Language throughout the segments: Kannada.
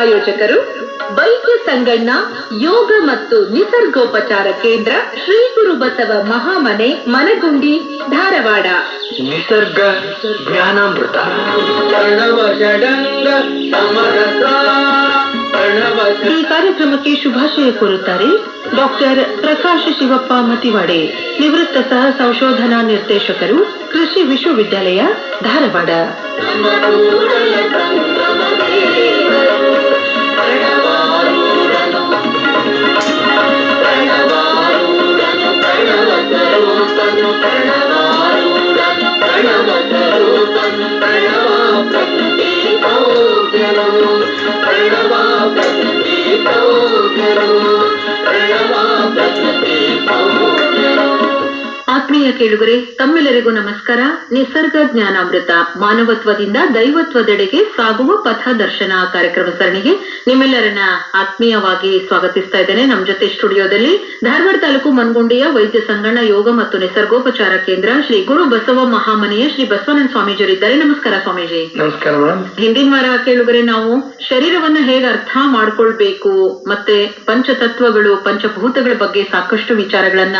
ಪ್ರಾಯೋಜಕರು ವೈದ್ಯ ಸಂಗಣ್ಣ ಯೋಗ ಮತ್ತು ನಿಸರ್ಗೋಪಚಾರ ಕೇಂದ್ರ ಶ್ರೀ ಗುರು ಬಸವ ಮಹಾಮನೆ ಮನಗುಂಡಿ ಧಾರವಾಡ. ನಿಸರ್ಗ ಜ್ಞಾನಾಮೃತ. ಈ ಕಾರ್ಯಕ್ರಮಕ್ಕೆ ಶುಭಾಶಯ ಕೋರುತ್ತಾರೆ ಡಾಕ್ಟರ್ ಪ್ರಕಾಶ ಶಿವಪ್ಪ ಮತಿವಾಡೆ ನಿವೃತ್ತ ಸಹ ಸಂಶೋಧನಾ ನಿರ್ದೇಶಕರು ಕೃಷಿ ವಿಶ್ವವಿದ್ಯಾಲಯ ಧಾರವಾಡ. ಕೇಳುಗರೆ ತಮ್ಮೆಲ್ಲರಿಗೂ ನಮಸ್ಕಾರ. ನಿಸರ್ಗ ಜ್ಞಾನಾಮೃತ ಮಾನವತ್ವದಿಂದ ದೈವತ್ವದೆಡೆಗೆ ಸಾಗುವ ಪಥ ದರ್ಶನ ಕಾರ್ಯಕ್ರಮ ಸರಣಿಗೆ ನಿಮ್ಮೆಲ್ಲರನ್ನ ಆತ್ಮೀಯವಾಗಿ ಸ್ವಾಗತಿಸ್ತಾ ಇದ್ದೇನೆ. ನಮ್ಮ ಜೊತೆ ಸ್ಟುಡಿಯೋದಲ್ಲಿ ಧಾರವಾಡ ತಾಲೂಕು ಮನ್ಗುಂಡಿಯ ವೈದ್ಯ ಸಂಗಣ ಯೋಗ ಮತ್ತು ನಿಸರ್ಗೋಪಚಾರ ಕೇಂದ್ರ ಶ್ರೀ ಗುರು ಬಸವ ಮಹಾಮನೆಯ ಶ್ರೀ ಬಸವಾನಂದ ಸ್ವಾಮೀಜಿಯವರಿದ್ದಾರೆ ನಮಸ್ಕಾರ ಸ್ವಾಮೀಜಿ. ನಮಸ್ಕಾರ ಹಿಂದಿನ ವಾರ ಕೇಳುಗರೆ ನಾವು ಶರೀರವನ್ನ ಹೇಗೆ ಅರ್ಥ ಮಾಡ್ಕೊಳ್ಬೇಕು ಮತ್ತೆ ಪಂಚತತ್ವಗಳು ಪಂಚಭೂತಗಳ ಬಗ್ಗೆ ಸಾಕಷ್ಟು ವಿಚಾರಗಳನ್ನ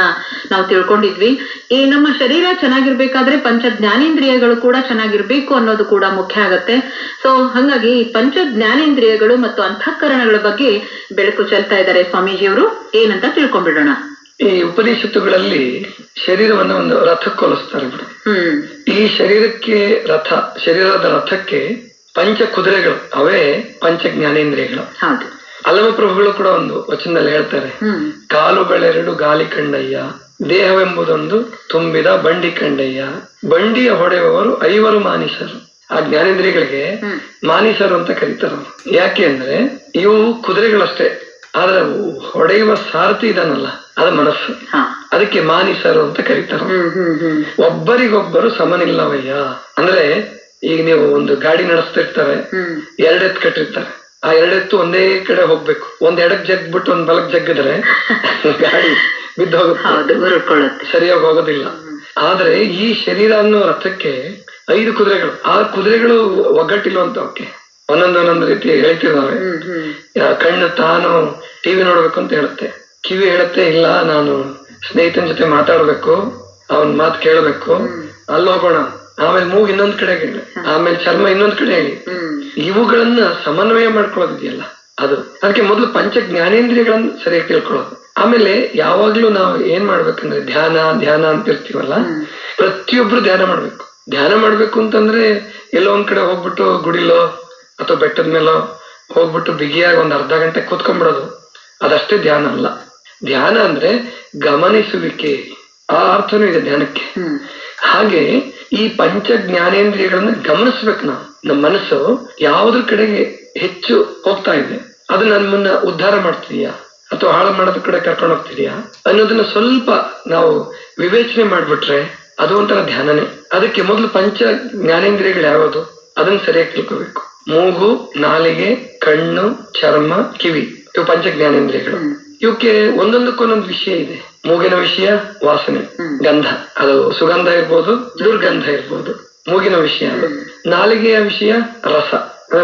ನಾವು ತಿಳ್ಕೊಂಡಿದ್ವಿ. ಈ ನಮ್ಮ ಶರೀರ ಚೆನ್ನಾಗಿರ್ಬೇಕಾದ್ರೆ ಪಂಚ ಜ್ಞಾನೇಂದ್ರಿಯಗಳು ಕೂಡ ಚೆನ್ನಾಗಿರ್ಬೇಕು ಅನ್ನೋದು ಕೂಡ ಮುಖ್ಯ ಆಗತ್ತೆ. ಸೊ ಹಂಗಾಗಿ ಈ ಪಂಚ ಜ್ಞಾನೇಂದ್ರಿಯಗಳು ಮತ್ತು ಅಂತಃಕರಣಗಳ ಬಗ್ಗೆ ಬೆಳಕು ಚೆಲ್ತಾ ಇದ್ದಾರೆ ಸ್ವಾಮೀಜಿಯವರು. ಏನಂತ ತಿಳ್ಕೊಂಡ್ಬಿಡೋಣ. ಈ ಉಪನಿಷತ್ತುಗಳಲ್ಲಿ ಶರೀರವನ್ನು ಒಂದು ರಥಕ್ಕೆ ಹೋಲಿಸ್ತಾರೆ ಮೇಡಮ್ ಹ್ಮ್. ಈ ಶರೀರಕ್ಕೆ ರಥ ಶರೀರದ ರಥಕ್ಕೆ ಪಂಚ ಕುದುರೆಗಳು ಅವೇ ಪಂಚ ಜ್ಞಾನೇಂದ್ರಿಯಗಳು ಹೌದು. ಅಲ್ಲಮ ಪ್ರಭುಗಳು ಕೂಡ ಒಂದು ವಚನದಲ್ಲಿ ಹೇಳ್ತಾರೆ ಕಾಲುಗಳೆರಡು ಗಾಲಿ ಕಂಡಯ್ಯ ದೇಹವೆಂಬುದೊಂದು ತುಂಬಿದ ಬಂಡಿ ಕಂಡಯ್ಯ ಬಂಡಿಯ ಹೊಡೆಯುವವರು ಐವರು ಮಾನಿಸರು ಆ ಜ್ಞಾನೇಂದ್ರಿಗಳಿಗೆ ಮಾನಿಸರು ಅಂತ ಕರೀತಾರೆ. ಯಾಕೆ ಅಂದ್ರೆ ಇವು ಕುದುರೆಗಳಷ್ಟೇ ಆದ್ರೆ ಹೊಡೆಯುವ ಸಾರಥಿ ಇದನ್ನಲ್ಲ ಅದ ಮನಸ್ಸು. ಅದಕ್ಕೆ ಮಾನಿಸರು ಅಂತ ಕರೀತಾರೆ ಒಬ್ಬರಿಗೊಬ್ಬರು ಸಮನಿಲ್ಲವಯ್ಯ. ಅಂದ್ರೆ ಈಗ ನೀವು ಒಂದು ಗಾಡಿ ನಡೆಸ್ತಿರ್ತಾರೆ ಎರಡೆತ್ ಕಟ್ಟಿರ್ತಾರೆ. ಆ ಎರಡೆತ್ತು ಒಂದೇ ಕಡೆ ಹೋಗ್ಬೇಕು. ಒಂದ್ ಎಡಕ್ ಜಗ್ ಬಿಟ್ಟು ಒಂದ್ ಬಲಕ್ ಜಗ್ಗಿದ್ರೆ ಗಾಡಿ ಬಿದ್ದು ಹೋಗುತ್ತೆ ಸರಿಯಾಗಿ ಹೋಗೋದಿಲ್ಲ. ಆದ್ರೆ ಈ ಶರೀರ ಅನ್ನೋ ರಥಕ್ಕೆ ಐದು ಕುದುರೆಗಳು. ಆ ಕುದುರೆಗಳು ಒಗ್ಗಟ್ಟಿಲ್ವಂತವಕ್ಕೆ ಒಂದೊಂದು ಒಂದೊಂದೊಂದೊಂದು ರೀತಿ ಹೇಳ್ತಿದ್ದಾವೆ ಕಣ್ಣು ತಾನು ಟಿವಿ ನೋಡ್ಬೇಕು ಅಂತ ಹೇಳುತ್ತೆ. ಕಿವಿ ಹೇಳುತ್ತೆ ಇಲ್ಲ ನಾನು ಸ್ನೇಹಿತನ ಜೊತೆ ಮಾತಾಡ್ಬೇಕು ಅವನ್ ಮಾತು ಕೇಳಬೇಕು. ಅಲ್ಲಿ ಹೋಗೋಣ. ಆಮೇಲೆ ಮೂಗ್ ಇನ್ನೊಂದ್ ಕಡೆ ಹೇಳಿ ಆಮೇಲೆ ಚರ್ಮ ಇನ್ನೊಂದ್ ಕಡೆ ಹೇಳಿ ಹ್ಮ್. ಇವುಗಳನ್ನ ಸಮನ್ವಯ ಮಾಡ್ಕೊಳ್ಳೋದಿದೆಯಲ್ಲ ಅದು. ಅದಕ್ಕೆ ಮೊದಲು ಪಂಚ ಜ್ಞಾನೇಂದ್ರಿಯಗಳನ್ನ ಸರಿಯಾಗಿ ತಿಳ್ಕೊಳ್ಳೋದು. ಆಮೇಲೆ ಯಾವಾಗ್ಲೂ ನಾವು ಏನ್ ಮಾಡ್ಬೇಕಂದ್ರೆ ಧ್ಯಾನ ಧ್ಯಾನ ಅಂತ ಇರ್ತೀವಲ್ಲ ಪ್ರತಿಯೊಬ್ರು ಧ್ಯಾನ ಮಾಡ್ಬೇಕು. ಧ್ಯಾನ ಮಾಡ್ಬೇಕು ಅಂತಂದ್ರೆ ಎಲ್ಲೋ ಒಂದ್ ಕಡೆ ಹೋಗ್ಬಿಟ್ಟು ಗುಡಿಲೋ ಅಥವಾ ಬೆಟ್ಟದ ಮೇಲೋ ಹೋಗ್ಬಿಟ್ಟು ಬಿಗಿಯಾಗಿ ಒಂದ್ ಅರ್ಧ ಗಂಟೆ ಕೂತ್ಕೊಂಡ್ಬಿಡೋದು. ಅದಷ್ಟೇ ಧ್ಯಾನ ಅಲ್ಲ. ಧ್ಯಾನ ಅಂದ್ರೆ ಗಮನಿಸುವಿಕೆ. ಆ ಅರ್ಥನೂ ಇದೆ ಧ್ಯಾನಕ್ಕೆ. ಹಾಗೆ ಈ ಪಂಚ ಜ್ಞಾನೇಂದ್ರಿಯಗಳನ್ನ ಗಮನಿಸ್ಬೇಕು ನಾವು. ನಮ್ಮ ಮನಸ್ಸು ಯಾವುದ್ರ ಕಡೆಗೆ ಹೆಚ್ಚು ಹೋಗ್ತಾ ಇದೆ. ಅದು ನಮ್ಮನ್ನ ಉದ್ಧಾರ ಮಾಡ್ತಿದ್ಯಾ? ಅಥವಾ ಹಾಳು ಮಾಡೋದ ಕಡೆ ಕರ್ಕೊಂಡು ಹೋಗ್ತಿದ್ಯಾ? ಅನ್ನೋದನ್ನ ಸ್ವಲ್ಪ ನಾವು ವಿವೇಚನೆ ಮಾಡ್ಬಿಟ್ರೆ ಅದು ಒಂಥರ ಧ್ಯಾನನೇ. ಅದಕ್ಕೆ ಮೊದಲು ಪಂಚ ಜ್ಞಾನೇಂದ್ರಿಯಗಳು ಯಾವುದು ಅದನ್ನ ಸರಿಯಾಗಿ ತಿಳ್ಕೋಬೇಕು. ಮೂಗು ನಾಲಿಗೆ ಕಣ್ಣು ಚರ್ಮ ಕಿವಿ. ಇವು ಪಂಚ ಜ್ಞಾನೇಂದ್ರಿಯಗಳು ಇವಕ್ಕೆ ಒಂದೊಂದಕ್ಕೊಂದೊಂದು ವಿಷಯ ಇದೆ. ಮೂಗಿನ ವಿಷಯ ವಾಸನೆ ಗಂಧ. ಅದು ಸುಗಂಧ ಇರ್ಬೋದು ದುರ್ಗಂಧ ಇರ್ಬೋದು. ಮೂಗಿನ ವಿಷಯ ಅದು. ನಾಲಿಗೆಯ ವಿಷಯ ರಸ.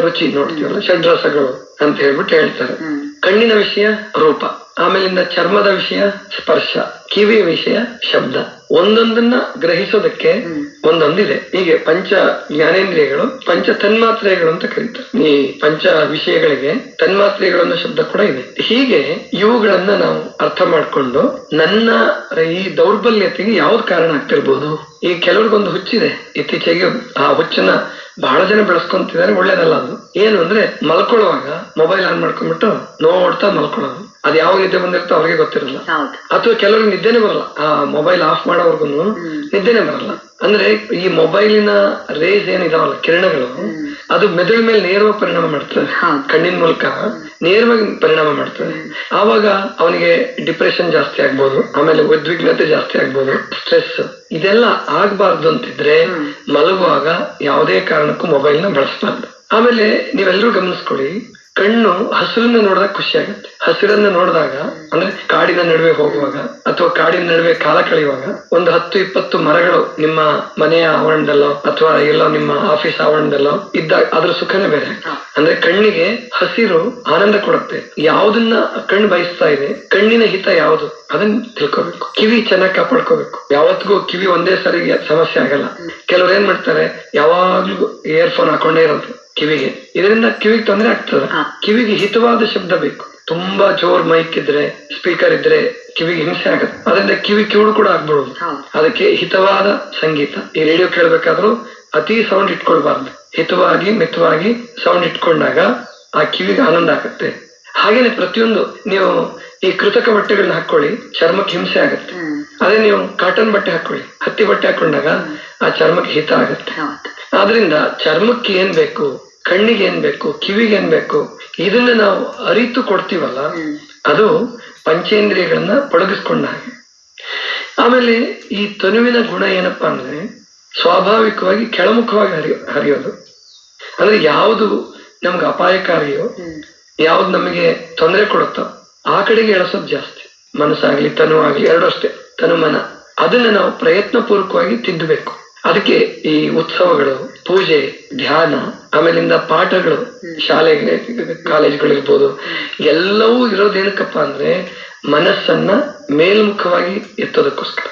ರುಚಿ ನೋಡ್ತೀವಲ್ಲ ಷಡ್ರಸಗಳು ಅಂತ ಹೇಳ್ಬಿಟ್ಟು ಹೇಳ್ತಾರೆ. ಕಣ್ಣಿನ ವಿಷಯ ರೂಪ ಆಮೇಲಿಂದ ಚರ್ಮದ ವಿಷಯ ಸ್ಪರ್ಶ ಕಿವಿಯ ವಿಷಯ ಶಬ್ದ. ಒಂದೊಂದನ್ನ ಗ್ರಹಿಸೋದಕ್ಕೆ ಒಂದೊಂದಿದೆ. ಹೀಗೆ ಪಂಚ ಜ್ಞಾನೇಂದ್ರಿಯಗಳು ಪಂಚ ತನ್ಮಾತ್ರೆಗಳು ಅಂತ ಕರೀತಾರೆ. ಈ ಪಂಚ ವಿಷಯಗಳಿಗೆ ತನ್ಮಾತ್ರೆಗಳು ಅನ್ನೋ ಶಬ್ದ ಕೂಡ ಇದೆ. ಹೀಗೆ ಇವುಗಳನ್ನ ನಾವು ಅರ್ಥ ಮಾಡ್ಕೊಂಡು ನನ್ನ ಈ ದೌರ್ಬಲ್ಯತೆಗೆ ಯಾವ್ದು ಕಾರಣ ಆಗ್ತಿರ್ಬೋದು? ಈ ಕೆಲವ್ರಿಗೊಂದು ಹುಚ್ಚಿದೆ. ಇತ್ತೀಚೆಗೆ ಆ ಹುಚ್ಚನ್ನ ಬಹಳ ಜನ ಬೆಳೆಸ್ಕೊಂತಿದ್ದಾರೆ. ಒಳ್ಳೇದಲ್ಲ ಅದು. ಏನು ಅಂದ್ರೆ ಮಲ್ಕೊಳ್ಳುವಾಗ ಮೊಬೈಲ್ ಆನ್ ಮಾಡ್ಕೊಂಡ್ಬಿಟ್ಟು ನೋಡ್ತಾ ಮಲ್ಕೊಳ್ಳೋದು. ಅದ್ ಯಾವ ನಿದ್ದೆ ಬಂದಿರುತ್ತೋ ಅವ್ರಿಗೆ ಗೊತ್ತಿರಲ್ಲ. ಅಥವಾ ಕೆಲವ್ರಿಗೆ ನಿದ್ದೆನೆ ಬರಲ್ಲ. ಆ ಮೊಬೈಲ್ ಆಫ್ ಮಾಡೋವರ್ಗು ನಿದ್ದೆನೆ ಬರಲ್ಲ. ಅಂದ್ರೆ ಈ ಮೊಬೈಲಿನ ರೇಸ್ ಏನಿದಾವಲ್ಲ ಕಿರಣಗಳು ಅದು ಮೆದುಳ ಮೇಲೆ ನೇರವಾಗಿ ಪರಿಣಾಮ ಮಾಡ್ತದೆ. ಕಣ್ಣಿನ ಮೂಲಕ ನೇರವಾಗಿ ಪರಿಣಾಮ ಮಾಡ್ತದೆ. ಆವಾಗ ಅವನಿಗೆ ಡಿಪ್ರೆಷನ್ ಜಾಸ್ತಿ ಆಗ್ಬೋದು ಆಮೇಲೆ ಉದ್ವಿಗ್ನತೆ ಜಾಸ್ತಿ ಆಗ್ಬೋದು ಸ್ಟ್ರೆಸ್ ಇದೆಲ್ಲ ಆಗ್ಬಾರ್ದು ಅಂತಿದ್ರೆ ಮಲಗುವಾಗ ಯಾವುದೇ ಕಾರಣಕ್ಕೂ ಮೊಬೈಲ್ನ ಬಳಸಬಾರ್ದು. ಆಮೇಲೆ ನೀವೆಲ್ಲರೂ ಗಮನಿಸ್ಕೊಳ್ಳಿ ಕಣ್ಣು ಹಸಿರನ್ನ ನೋಡಿದಾಗ ಖುಷಿ ಆಗುತ್ತೆ ಹಸಿರನ್ನ ನೋಡಿದಾಗ ಅಂದ್ರೆ ಕಾಡಿನ ನಡುವೆ ಹೋಗುವಾಗ ಅಥವಾ ಕಾಡಿನ ನಡುವೆ ಕಾಲ ಕಳೆಯುವಾಗ ಒಂದು ಹತ್ತು ಇಪ್ಪತ್ತು ಮರಗಳು ನಿಮ್ಮ ಮನೆಯ ಆವರಣದಲ್ಲೋ ಅಥವಾ ಎಲ್ಲೋ ನಿಮ್ಮ ಆಫೀಸ್ ಆವರಣದಲ್ಲೋ ಇದ್ದಾಗ ಅದ್ರ ಸುಖನೇ ಬೇರೆ. ಅಂದ್ರೆ ಕಣ್ಣಿಗೆ ಹಸಿರು ಆನಂದ ಕೊಡುತ್ತೆ. ಯಾವ್ದನ್ನ ಕಣ್ಣು ಬಯಸ್ತಾ ಇದೆ ಕಣ್ಣಿನ ಹಿತ ಯಾವುದು ಅದನ್ನ ತಿಳ್ಕೊಬೇಕು. ಕಿವಿ ಚೆನ್ನಾಗಿ ಕಾಪಾಡ್ಕೋಬೇಕು. ಯಾವತ್ತಿಗೂ ಕಿವಿ ಒಂದೇ ಸರಿಗೆ ಸಮಸ್ಯೆ ಆಗಲ್ಲ. ಕೆಲವ್ರು ಏನ್ ಮಾಡ್ತಾರೆ ಯಾವಾಗ್ಲೂ ಇಯರ್ಫೋನ್ ಹಾಕೊಂಡೇ ಇರೋದು. ಕಿವಿಗೆ. ಇದರಿಂದ ಕಿವಿಗೆ ತೊಂದರೆ ಆಗ್ತದೆ. ಕಿವಿಗೆ ಹಿತವಾದ ಶಬ್ದ ಬೇಕು. ತುಂಬಾ ಜೋರ್ ಮೈಕ್ ಇದ್ರೆ ಸ್ಪೀಕರ್ ಇದ್ರೆ ಕಿವಿಗೆ ಹಿಂಸೆ ಆಗುತ್ತೆ. ಅದರಿಂದ ಕಿವಿ ಕಿವುಡು ಕೂಡ ಆಗ್ಬಿಡುದು ಅದಕ್ಕೆ ಹಿತವಾದ ಸಂಗೀತ. ಈ ರೇಡಿಯೋ ಕೇಳ್ಬೇಕಾದ್ರೂ ಅತಿ ಸೌಂಡ್ ಇಟ್ಕೊಳ್ಬಾರ್ದು. ಹಿತವಾಗಿ ಮಿತವಾಗಿ ಸೌಂಡ್ ಇಟ್ಕೊಂಡಾಗ ಆ ಕಿವಿಗೆ ಆನಂದ ಆಗುತ್ತೆ. ಹಾಗೇನೆ ಪ್ರತಿಯೊಂದು ನೀವು ಈ ಕೃತಕ ಬಟ್ಟೆಗಳನ್ನ ಹಾಕೊಳ್ಳಿ ಚರ್ಮಕ್ಕೆ ಹಿಂಸೆ ಆಗುತ್ತೆ. ಅದೇ ನೀವು ಕಾಟನ್ ಬಟ್ಟೆ ಹಾಕೊಳ್ಳಿ ಹತ್ತಿ ಬಟ್ಟೆ ಹಾಕೊಂಡಾಗ ಆ ಚರ್ಮಕ್ಕೆ ಹಿತ ಆಗುತ್ತೆ. ಆದ್ರಿಂದ ಚರ್ಮಕ್ಕೆ ಏನ್ ಬೇಕು ಕಣ್ಣಿಗೆ ಏನ್ ಬೇಕು ಕಿವಿಗೆ ಏನ್ ಬೇಕು ಇದನ್ನ ನಾವು ಅರಿತು ಕೊಡ್ತೀವಲ್ಲ ಅದು ಪಂಚೇಂದ್ರಿಯಗಳನ್ನ ಪಳಗಿಸ್ಕೊಂಡ ಹಾಗೆ. ಆಮೇಲೆ ಈ ತನುವಿನ ಗುಣ ಏನಪ್ಪಾ ಅಂದ್ರೆ ಸ್ವಾಭಾವಿಕವಾಗಿ ಕೆಳಮುಖವಾಗಿ ಹರಿಯೋ ಹರಿಯೋದು. ಅಂದ್ರೆ ಯಾವುದು ನಮ್ಗೆ ಅಪಾಯಕಾರಿಯೋ ಯಾವ್ದು ನಮಗೆ ತೊಂದರೆ ಕೊಡುತ್ತೋ ಆ ಕಡೆಗೆ ಎಳಸೋದು ಜಾಸ್ತಿ. ಮನಸ್ಸಾಗ್ಲಿ ತನು ಆಗ್ಲಿ ಎರಡು ಅಷ್ಟೇ ತನು ಮನ ಅದನ್ನ ನಾವು ಪ್ರಯತ್ನ ಪೂರ್ವಕವಾಗಿ ತಿದ್ದಬೇಕು. ಅದಕ್ಕೆ ಈ ಉತ್ಸವಗಳು ಪೂಜೆ ಧ್ಯಾನ ಆಮೇಲಿಂದ ಪಾಠಗಳು ಶಾಲೆಗೆ ಕಾಲೇಜ್ಗಳಿರ್ಬೋದು ಎಲ್ಲವೂ ಇರೋದೇನಕ್ಕಪ್ಪ ಅಂದ್ರೆ ಮನಸ್ಸನ್ನ ಮೇಲ್ಮುಖವಾಗಿ ಎತ್ತೋದಕ್ಕೋಸ್ಕರ.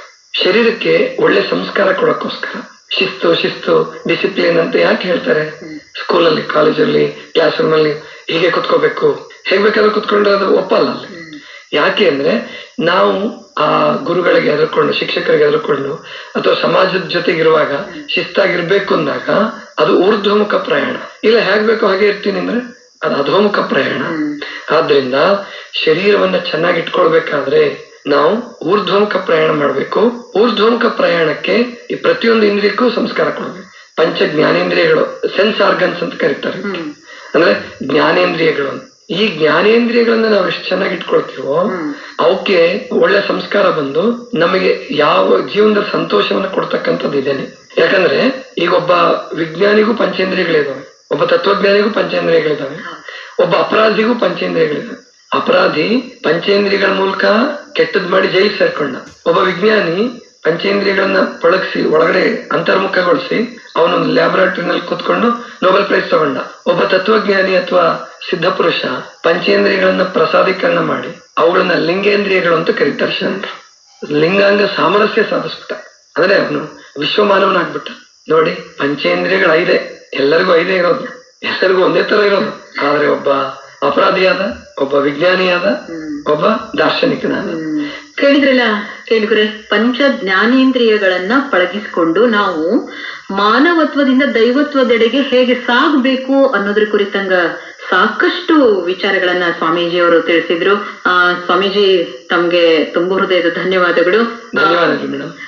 ಶರೀರಕ್ಕೆ ಒಳ್ಳೆ ಸಂಸ್ಕಾರ ಕೊಡೋಕ್ಕೋಸ್ಕರ. ಶಿಸ್ತು ಶಿಸ್ತು ಡಿಸಿಪ್ಲಿನ್ ಅಂತ ಯಾಕೆ ಹೇಳ್ತಾರೆ? ಸ್ಕೂಲಲ್ಲಿ ಕಾಲೇಜಲ್ಲಿ ಕ್ಲಾಸ್ ರೂಮ್ ಅಲ್ಲಿ ಹೀಗೆ ಕುತ್ಕೋಬೇಕು. ಹೇಗ್ ಬೇಕಾದ್ರೂ ಕುತ್ಕೊಂಡ್ರೆ ಅದು ಒಪ್ಪಲ್ಲ ಅಲ್ಲಿ. ಯಾಕೆ ಅಂದ್ರೆ ನಾವು ಆ ಗುರುಗಳಿಗೆ ಹೆದರ್ಕೊಂಡು ಶಿಕ್ಷಕರಿಗೆ ಹೆದರ್ಕೊಂಡು ಅಥವಾ ಸಮಾಜದ ಜೊತೆಗಿರುವಾಗ ಶಿಸ್ತಾಗಿರ್ಬೇಕು ಅಂದಾಗ ಅದು ಊರ್ಧ್ವಮುಖ ಪ್ರಯಾಣ. ಇಲ್ಲ ಹೇಗ್ ಬೇಕೋ ಹಾಗೆ ಇರ್ತೀನಿ ಅಂದ್ರೆ ಅದು ಅಧೋಮುಖ ಪ್ರಯಾಣ. ಆದ್ರಿಂದ ಶರೀರವನ್ನ ಚೆನ್ನಾಗಿ ಇಟ್ಕೊಳ್ಬೇಕಾದ್ರೆ ನಾವು ಊರ್ಧ್ವಮುಖ ಪ್ರಯಾಣ ಮಾಡಬೇಕು. ಊರ್ಧ್ವಮುಖ ಪ್ರಯಾಣಕ್ಕೆ ಈ ಪ್ರತಿಯೊಂದು ಇಂದ್ರಿಯಕ್ಕೂ ಸಂಸ್ಕಾರ ಕೊಡ್ಬೇಕು. ಪಂಚ ಜ್ಞಾನೇಂದ್ರಿಯಗಳು ಸೆನ್ಸ್ ಆರ್ಗನ್ಸ್ ಅಂತ ಕರೀತಾರೆ. ಅಂದ್ರೆ ಜ್ಞಾನೇಂದ್ರಿಯಗಳು. ಈ ಜ್ಞಾನೇಂದ್ರಿಯಗಳನ್ನ ನಾವು ಎಷ್ಟು ಚೆನ್ನಾಗಿ ಇಟ್ಕೊಳ್ತೀವೋ ಅವಕ್ಕೆ ಒಳ್ಳೆ ಸಂಸ್ಕಾರ ಬಂದು ನಮಗೆ ಯಾವ ಜೀವನದ ಸಂತೋಷವನ್ನ ಕೊಡ್ತಕ್ಕಂಥದ್ದು ಇದೇನೆ. ಯಾಕಂದ್ರೆ ಈಗ ಒಬ್ಬ ವಿಜ್ಞಾನಿಗೂ ಪಂಚೇಂದ್ರಿಯಗಳಿದಾವೆ. ಒಬ್ಬ ತತ್ವಜ್ಞಾನಿಗೂ ಪಂಚೇಂದ್ರಿಯಗಳಿದಾವೆ. ಒಬ್ಬ ಅಪರಾಧಿಗೂ ಪಂಚೇಂದ್ರಿಯಗಳಿದಾವೆ. ಅಪರಾಧಿ ಪಂಚೇಂದ್ರಿಯಗಳ ಮೂಲಕ ಕೆಟ್ಟದ್ ಮಾಡಿ ಜೈಲ್ ಸೇರ್ಕೊಂಡ. ಒಬ್ಬ ವಿಜ್ಞಾನಿ ಪಂಚೇಂದ್ರಿಯಗಳನ್ನ ಪಳಗಿಸಿ ಒಳಗಡೆ ಅಂತರ್ಮುಖಗೊಳಿಸಿ ಅವನೊಂದು ಲ್ಯಾಬೊರೇಟರಿನಲ್ಲಿ ಕೂತ್ಕೊಂಡು ನೊಬೆಲ್ ಪ್ರೈಸ್ ತಗೊಂಡ. ಒಬ್ಬ ತತ್ವಜ್ಞಾನಿ ಅಥವಾ ಸಿದ್ಧ ಪುರುಷ ಪಂಚೇಂದ್ರಿಯಗಳನ್ನ ಪ್ರಸಾದೀಕರಣ ಮಾಡಿ ಅವುಗಳನ್ನ ಲಿಂಗೇಂದ್ರಿಯಗಳು ಅಂತ ಕರೀತಾರೆ ಶರಣರು ಲಿಂಗಾಂಗ ಸಾಮರಸ್ಯ ಸಾಧಿಸ್ಬಿಟ್ಟ. ಅಂದ್ರೆ ಅವನು ವಿಶ್ವಮಾನವನಾಗ್ಬಿಟ್ಟ. ನೋಡಿ ಪಂಚೇಂದ್ರಿಯಗಳು ಐದೇ. ಎಲ್ಲರಿಗೂ ಐದೇ ಇರೋದು. ಎಲ್ಲರಿಗೂ ಒಂದೇ ತರ ಇರೋದು. ಆದ್ರೆ ಒಬ್ಬ ಅಪರಾಧಿಯಾದ ಒಬ್ಬ ವಿಜ್ಞಾನಿಯಾದ ಒಬ್ಬ ದಾರ್ಶನಿಕನಾದ. ಕೇಳಿದ್ರಲ್ಲ ಕೇಳಿದ್ರೆ ಪಂಚ ಜ್ಞಾನೇಂದ್ರಿಯಗಳನ್ನ ಪಳಗಿಸಿಕೊಂಡು ನಾವು ಮಾನವತ್ವದಿಂದ ದೈವತ್ವದೆಡೆಗೆ ಹೇಗೆ ಸಾಗಬೇಕು ಅನ್ನೋದ್ರ ಕುರಿತಂಗ ಸಾಕಷ್ಟು ವಿಚಾರಗಳನ್ನ ಸ್ವಾಮೀಜಿ ಅವರು ತಿಳಿಸಿದ್ರು. ಆ ಸ್ವಾಮೀಜಿ ತಮ್ಗೆ ತುಂಬು ಹೃದಯದ ಧನ್ಯವಾದಗಳು.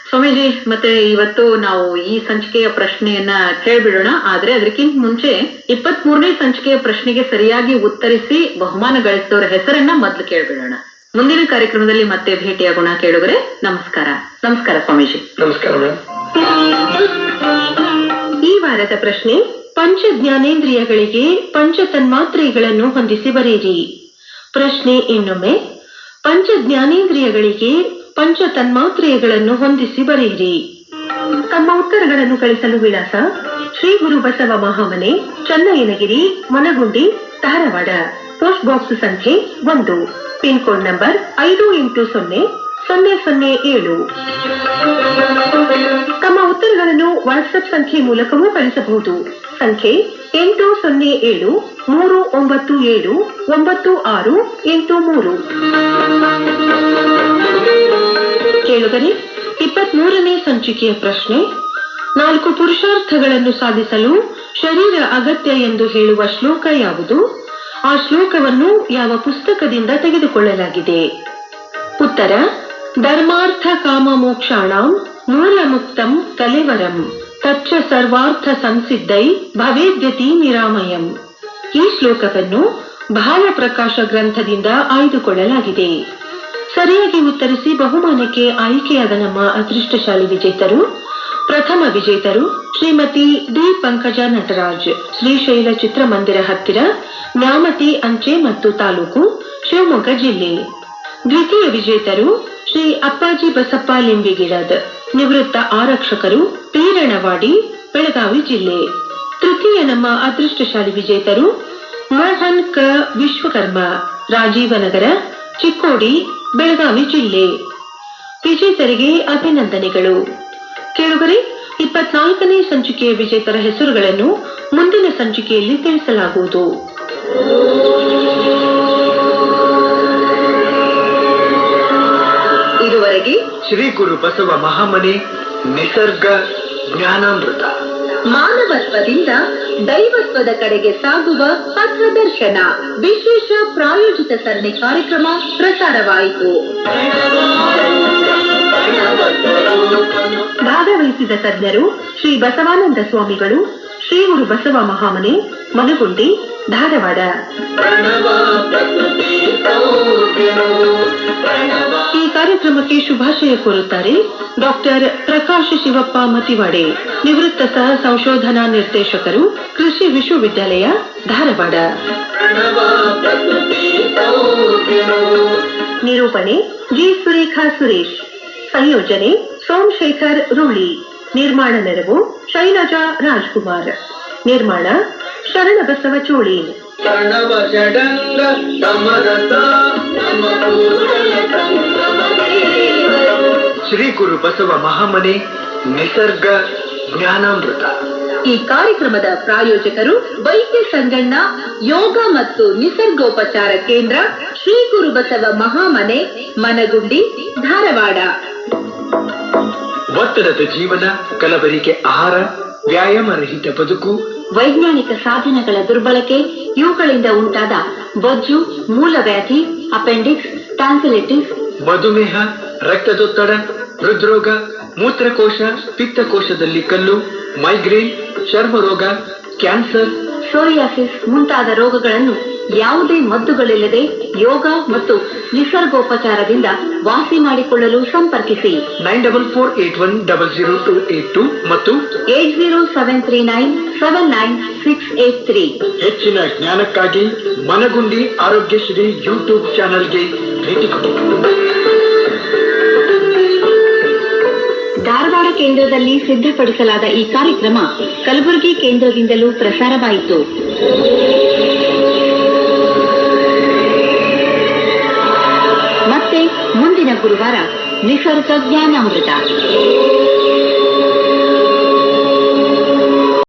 ಸ್ವಾಮೀಜಿ ಮತ್ತೆ ಇವತ್ತು ನಾವು ಈ ಸಂಚಿಕೆಯ ಪ್ರಶ್ನೆಯನ್ನ ಕೇಳ್ಬಿಡೋಣ. ಆದ್ರೆ ಅದಕ್ಕಿಂತ ಮುಂಚೆ ಇಪ್ಪತ್ತ್ ಮೂರನೇ ಸಂಚಿಕೆಯ ಪ್ರಶ್ನೆಗೆ ಸರಿಯಾಗಿ ಉತ್ತರಿಸಿ ಬಹುಮಾನ ಗಳಿಸಿದವರ ಹೆಸರನ್ನ ಮೊದ್ಲು ಕೇಳ್ಬಿಡೋಣ. ಮುಂದಿನ ಕಾರ್ಯಕ್ರಮದಲ್ಲಿ ಮತ್ತೆ ಭೇಟಿಯಾಗೋಣ ಕೇಳುವರೆ ನಮಸ್ಕಾರ. ನಮಸ್ಕಾರ ಸ್ವಾಮೀಜಿ. ನಮಸ್ಕಾರ ಈ ವಾರದ ಪ್ರಶ್ನೆ ಪಂಚ ಜ್ಞಾನೇಂದ್ರಿಯಗಳಿಗೆ ಪಂಚ ತನ್ಮಾತ್ರೆಗಳನ್ನು ಹೊಂದಿಸಿ ಬರೆಯಿರಿ. ಪ್ರಶ್ನೆ ಇನ್ನೊಮ್ಮೆ ಪಂಚ ಜ್ಞಾನೇಂದ್ರಿಯಗಳಿಗೆ ಪಂಚ ತನ್ಮಾತ್ರೆಗಳನ್ನು ಹೊಂದಿಸಿ ಬರೆಯಿರಿ. ತಮ್ಮ ಉತ್ತರಗಳನ್ನು ಕಳಿಸಲು ವಿಳಾಸ ಶ್ರೀ ಗುರು ಬಸವ ಮಹಾಮನೆ ಚನ್ನಯ್ಯನಗಿರಿ ಮನಗುಂಡಿ ಧಾರವಾಡ. ಪೋಸ್ಟ್ ಬಾಕ್ಸ್ ಸಂಖ್ಯೆ ಒಂದು. ಪಿನ್ ಕೋಡ್ ನಂಬರ್ ಐದು ಎಂಟು ಸೊನ್ನೆ ಸೊನ್ನೆ ಸೊನ್ನೆ ಏಳು. ತಮ್ಮ ಉತ್ತರಗಳನ್ನು ವಾಟ್ಸ್ಆಪ್ ಸಂಖ್ಯೆ ಮೂಲಕವೂ ಕಳಿಸಬಹುದು. ಸಂಖ್ಯೆ ಎಂಟು ಸೊನ್ನೆ ಏಳು, ಮೂರು ಒಂಬತ್ತು ಏಳು, ಒಂಬತ್ತು ಆರು ಎಂಟು ಮೂರು. ಕೇಳುಗರೆ, ಇಪ್ಪತ್ಮೂರನೇ ಸಂಚಿಕೆಯ ಪ್ರಶ್ನೆ, ನಾಲ್ಕು ಪುರುಷಾರ್ಥಗಳನ್ನು ಸಾಧಿಸಲು ಶರೀರ ಅಗತ್ಯ ಎಂದು ಹೇಳುವ ಶ್ಲೋಕ ಯಾವುದು? ಆ ಶ್ಲೋಕವನ್ನು ಯಾವ ಪುಸ್ತಕದಿಂದ ತೆಗೆದುಕೊಳ್ಳಲಾಗಿದೆ? ಉತ್ತರ, ಧರ್ಮಾರ್ಥ ಕಾಮ ಮೋಕ್ಷಾಣಂ ಮೂಲ ಮುಕ್ತಂ ಕಲೆವರಂ ತಚ್ಚ ಸರ್ವಾರ್ಥ ಸಂಸಿದ್ಧೈ ಭವೇದ್ಯತಿ ನಿರಾಮಯಂ. ಈ ಶ್ಲೋಕವನ್ನು ಭಾವಪ್ರಕಾಶ ಗ್ರಂಥದಿಂದ ಆಯ್ದುಕೊಳ್ಳಲಾಗಿದೆ. ಸರಿಯಾಗಿ ಉತ್ತರಿಸಿ ಬಹುಮಾನಕ್ಕೆ ಆಯ್ಕೆಯಾದ ನಮ್ಮ ಅದೃಷ್ಟಶಾಲಿ ವಿಜೇತರು ಪ್ರಥಮ ವಿಜೇತರು ಶ್ರೀಮತಿ ಡಿ ಪಂಕಜ ನಟರಾಜ್ ಶ್ರೀಶೈಲ ಚಿತ್ರಮಂದಿರ ಹತ್ತಿರ, ನ್ಯಾಮತಿ ಅಂಚೆ ಮತ್ತು ತಾಲೂಕು ಶಿವಮೊಗ್ಗ ಜಿಲ್ಲೆ. ದ್ವಿತೀಯ ವಿಜೇತರು ಶ್ರೀ ಅಪ್ಪಾಜಿ ಬಸಪ್ಪ ಲಿಂಬಿಗಿಡದ್ ನಿವೃತ್ತ ಆರಕ್ಷಕರು ಪೀರಣವಾಡಿ ಬೆಳಗಾವಿ ಜಿಲ್ಲೆ. ತೃತೀಯ ನಮ್ಮ ಅದೃಷ್ಟಶಾಲಿ ವಿಜೇತರು ಮೋಹನ್ ಕ. ವಿಶ್ವಕರ್ಮ, ರಾಜೀವನಗರ, ಚಿಕ್ಕೋಡಿ, ಬೆಳಗಾವಿ ಜಿಲ್ಲೆ. ವಿಜೇತರಿಗೆ ಅಭಿನಂದನೆಗಳು. ಕೇಳುಗರೆ ಇಪ್ಪತ್ನಾಲ್ಕನೇ ಸಂಚಿಕೆಯ ವಿಜೇತರ ಹೆಸರುಗಳನ್ನು ಮುಂದಿನ ಸಂಚಿಕೆಯಲ್ಲಿ ತಿಳಿಸಲಾಗುವುದು. ಇದುವರೆಗೆ ಶ್ರೀ ಗುರು ಬಸವ ಮಹಾಮನೆ ನಿಸರ್ಗ ಜ್ಞಾನಾಮೃತ. ಮಾನವತ್ವದಿಂದ ದೈವತ್ವದ ಕಡೆಗೆ ಸಾಗುವ ಪಥದರ್ಶನ ವಿಶೇಷ ಪ್ರಾಯೋಜಿತ ಸರಣಿ ಕಾರ್ಯಕ್ರಮ ಪ್ರಸಾರವಾಯಿತು. ಭಾಗವಹಿಸಿದ ತಜ್ಞರು ಶ್ರೀ ಬಸವಾನಂದ ಸ್ವಾಮಿಗಳು, ಶ್ರೀ ಗುರು ಬಸವ ಮಹಾಮನೆ ಮನಗುಂಡಿ ಧಾರವಾಡ. ಈ ಕಾರ್ಯಕ್ರಮಕ್ಕೆ ಶುಭಾಶಯ ಕೋರುತ್ತಾರೆ ಡಾಕ್ಟರ್ ಪ್ರಕಾಶ್ ಶಿವಪ್ಪ ಮತಿವಾಡೆ, ನಿವೃತ್ತ ಸಹ ಸಂಶೋಧನಾ ನಿರ್ದೇಶಕರು, ಕೃಷಿ ವಿಶ್ವವಿದ್ಯಾಲಯ, ಧಾರವಾಡ. ನಿರೂಪಣೆ ಜಿ. ಸುರೇಖಾ ಸುರೇಶ್. ಸಂಯೋಜನೆ ಸೋಮಶೇಖರ್ ರೂಳಿ. ನಿರ್ಮಾಣ ನೆರವು ಶೈಲಜಾ ರಾಜ್ಕುಮಾರ್. ನಿರ್ಮಾಣ ಶರಣಬಸವ ಚೋಳಿ. ಪ್ರಣವ ಷಡಂಗ ಸಮರಸ ನಮ್ಮ ಕೂಡಲ ಸಂಗಮದೇ. ಶ್ರೀ ಗುರು ಬಸವ ಮಹಾಮನೆ ನಿಸರ್ಗ ಜ್ಞಾನಾಮೃತ. ಈ ಕಾರ್ಯಕ್ರಮದ ಪ್ರಾಯೋಜಕರು ವೈದ್ಯ ಸಂಗಣ್ಣ ಯೋಗ ಮತ್ತು ನಿಸರ್ಗೋಪಚಾರ ಕೇಂದ್ರ ಶ್ರೀ ಗುರು ಬಸವ ಮಹಾಮನೆ ಮನಗುಂಡಿ ಧಾರವಾಡ. ಒತ್ತಡದ ಜೀವನ ಕಲಬರಿಕೆ ಆಹಾರ ವ್ಯಾಯಾಮ ರಹಿತ ಬದುಕು ವೈಜ್ಞಾನಿಕ ಸಾಧನಗಳ ದುರ್ಬಳಕೆ ಇವುಗಳಿಂದ ಉಂಟಾದ ಬೊಜ್ಜು ಮೂಲವ್ಯಾಧಿ ಅಪೆಂಡಿಕ್ಸ್ ಟ್ಯಾನ್ಸಿಲೆಟಿಸ್ ಮಧುಮೇಹ ರಕ್ತದೊತ್ತಡ ಹೃದ್ರೋಗ ಮೂತ್ರಕೋಶ ಪಿತ್ತಕೋಶದಲ್ಲಿ ಕಲ್ಲು ಮೈಗ್ರೇನ್ ಚರ್ಮರೋಗ ಕ್ಯಾನ್ಸರ್ ಸೋರಿಯಾಸಿಸ್ ಮುಂತಾದ ರೋಗಗಳನ್ನು ಯಾವುದೇ ಮದ್ದುಗಳಿಲ್ಲದೆ ಯೋಗ ಮತ್ತು ನಿಸರ್ಗೋಪಚಾರದಿಂದ ವಾಸಿ ಮಾಡಿಕೊಳ್ಳಲು ಸಂಪರ್ಕಿಸಿ. Nine double four eight one double zero two eight two ಮತ್ತು eight zero seven three nine seven nine six eight three ಹೆಚ್ಚಿನ ಜ್ಞಾನಕ್ಕಾಗಿ ಮನಗುಂಡಿ ಆರೋಗ್ಯ ಶ್ರೀ ಯೂಟ್ಯೂಬ್ ಚಾನೆಲ್ಗೆ ಭೇಟಿ ಕೊಡಿ. ಧಾರವಾಡ ಕೇಂದ್ರದಲ್ಲಿ ಸಿದ್ಧಪಡಿಸಲಾದ ಈ ಕಾರ್ಯಕ್ರಮ ಕಲಬುರಗಿ ಕೇಂದ್ರದಿಂದಲೂ ಪ್ರಸಾರವಾಯಿತು. ಮತ್ತೆ ಮುಂದಿನ ಗುರುವಾರ ನಿಸರ್ಗ ಜ್ಞಾನಾಮೃತ